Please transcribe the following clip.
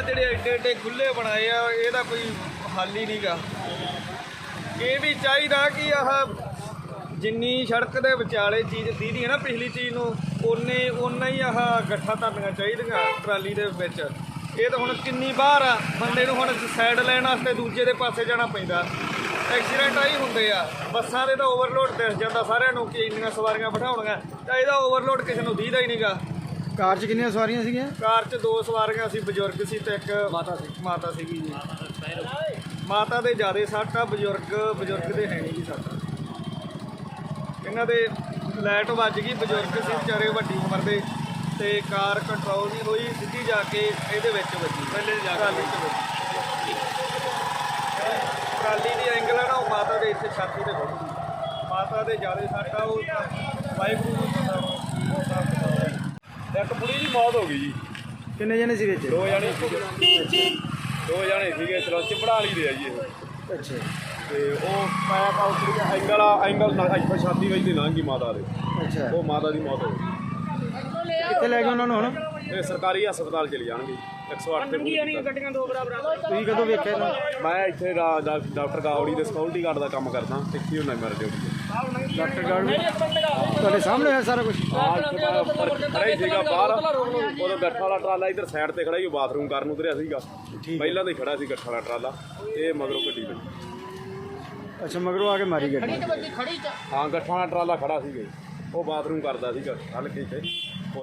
ਜਿਹੜੇ ਐਡੇ ਐਡੇ ਖੁੱਲੇ ਬਣਾਏ ਆ, ਇਹਦਾ ਕੋਈ ਹੱਲ ਹੀ ਨਹੀਂਗਾ ਇਹ ਵੀ ਚਾਹੀਦਾ ਕਿ ਆਹ ਜਿੰਨੀ ਸੜਕ ਦੇ ਵਿਚਾਲੇ ਚੀਜ਼ ਦੀਦੀ ਹੈ ਨਾ ਪਿਛਲੀ ਚੀਜ਼ ਨੂੰ, ਓਨੇ ਓਨਾ ਹੀ ਆਹ ਗੱਠਾ ਧਰਨੀਆਂ ਚਾਹੀਦੀਆਂ ਟਰਾਲੀ ਦੇ ਵਿੱਚ। ਇਹ ਤਾਂ ਹੁਣ ਕਿੰਨੀ ਬਾਹਰ ਆ, ਬੰਦੇ ਨੂੰ ਹੁਣ ਸਾਈਡ ਲੈਣ ਵਾਸਤੇ ਦੂਜੇ ਦੇ ਪਾਸੇ ਜਾਣਾ ਪੈਂਦਾ। ਐਕਸੀਡੈਂਟ ਆਈ ਹੁੰਦੇ ਆ, ਬੱਸਾਂ ਦੇ ਤਾਂ ਓਵਰਲੋਡ ਦਿਸ ਜਾਂਦਾ ਸਾਰਿਆਂ ਨੂੰ ਕਿ ਇੰਨੀਆਂ ਸਵਾਰੀਆਂ ਬਿਠਾਉਣੀਆਂ, ਤਾਂ ਇਹਦਾ ਓਵਰਲੋਡ ਕਿਸੇ ਨੂੰ ਦੀਦਾ ਹੀ ਨਹੀਂਗਾ ਕਾਰ 'ਚ ਕਿੰਨੀਆਂ ਸਵਾਰੀਆਂ ਸੀਗੀਆਂ? ਕਾਰ 'ਚ ਦੋ ਸਵਾਰੀਆਂ ਸੀ ਬਜ਼ੁਰਗ ਸੀ ਤੇ ਇੱਕ ਮਾਤਾ ਸੀ। ਮਾਤਾ ਸੀਗੀ ਜੀ। ਮਾਤਾ ਦੇ ਜਿਆਦੇ ਸੱਟ ਆ ਬਜ਼ੁਰਗ ਬਜ਼ੁਰਗ ਦੇ ਹੈ ਨਹੀਂ ਜੀ ਸੱਟ। ਇਹਨਾਂ ਦੇ ਲਾਈਟ ਵੱਜ ਗਈ ਬਜ਼ੁਰਗ ਸੀ ਵਿਚਾਰੇ ਵੱਡੀ ਉਮਰ ਦੇ ਤੇ ਕਾਰ ਕੰਟਰੋਲ ਨਹੀਂ ਹੋਈ ਸਿੱਧੀ ਜਾ ਕੇ ਇਹਦੇ ਵਿੱਚ ਵੱਜੀ। ਪਹਿਲੇ ਜਾ ਕੇ ਟਰਾਲੀ 'ਚ ਵੱਜੀ। ਟਰਾਲੀ ਦੀ ਐਂਗਲ ਆ ਨਾ ਉਹ ਮਾਤਾ ਦੇ ਇੱਥੇ ਛਾਤੀ ਤੇ ਵੱਜ ਗਈ। ਮਾਤਾ ਦੇ ਜਿਆਦੇ ਸੱਟ ਆ ਉਹ ਵਾਹਿਗੁਰੂ ਨੂੰ ਪਤਾ ਵਾ ਕੀ ਉਹ ਸਭ ਪਤਾ ਵਾ। ਇੱਕ ਬੁੜੀ ਦੀ ਮੌਤ ਹੋ ਗਈ ਜੀ। ਕਿੰਨੇ ਜਣੇ ਸੀ ਵਿੱਚ ਦੋ ਜਣੇ ਦੋ ਜਣੇ ਸੀਗੇ ਚਲੋ ਚਿਪੜਾ ਵਾਲੀ ਦੇ ਆ ਜੀ ਇਹ। ਅੱਛਾ। ਤੇ ਉਹ ਪਾਇਆ ਕਾ ਉਤਰੀ ਐਂਗਲ ਆ ਐਂਗਲ ਨਾਲ ਇੱਥੇ ਛਾਤੀ ਵਿੱਚ ਦੀ ਲੰਘ ਮਾਤਾ ਦੇ। ਅੱਛਾ। ਉਹ ਮਾਤਾ ਦੀ ਮੌਤ ਹੋ ਗਈ। ਕਿੱਥੇ ਲੈ ਗਏ ਉਹਨਾਂ ਨੂੰ ਹੁਣ? ਇਹ ਸਰਕਾਰੀ ਹਸਪਤਾਲ ਚਲੇ ਜਾਣਗੇ। 108 ਤੇ ਗੱਡੀਆਂ ਦੋ ਤੁਸੀਂ ਕਦੋਂ ਵੇਖਿਆ ਇਹਨੂੰ ਮੈਂ ਇੱਥੇ ਡਾ- ਡਾ- ਡਾਕਟਰ ਗਾਵੜੀ ਦੇ ਸਿਕਿਉਰਿਟੀ ਗਾਰਡ ਦਾ ਕੰਮ ਕਰਦਾ ਇੱਥੇ ਹੁੰਦਾ ਮੇਰੇ ਡਿਊਟੀ ਤੇ ਡਾਕਟਰ ਗਾਰਡ ਤੁਹਾਡੇ ਸਾਹਮਣੇ ਹੋਇਆ ਸਾਰਾ ਕੁਝ ਖੜਾ ਹੀ ਸੀਗਾ ਬਾਹਰ। ਉਦੋਂ ਗੱਠਾ ਵਾਲਾ ਟਰਾਲਾ ਇੱਧਰ ਸਾਈਡ ਤੇ ਖੜਾ ਹੀ ਉਹ ਬਾਥਰੂਮ ਕਰਨ ਉਤਰਿਆ ਸੀਗਾ। ਪਹਿਲਾਂ ਤਾਂ ਹੀ ਖੜਾ ਸੀ ਗੱਠਾ ਵਾਲਾ ਟਰਾਲਾ। ਇਹ ਮਗਰੋਂ ਗੱਡੀ ਵੱਜੀ ਅੱਛਾ ਮਗਰੋਂ ਆ ਕੇ ਮਾਰੀ ਗੱਡੀ। ਹਾਂ ਗੱਠਾ ਵਾਲਾ ਟਰਾਲਾ ਖੜਾ ਸੀਗਾ ਜੀ। ਉਹ ਬਾਥਰੂਮ ਕਰਦਾ ਸੀਗਾ ਹਲਕੇ ਤੇ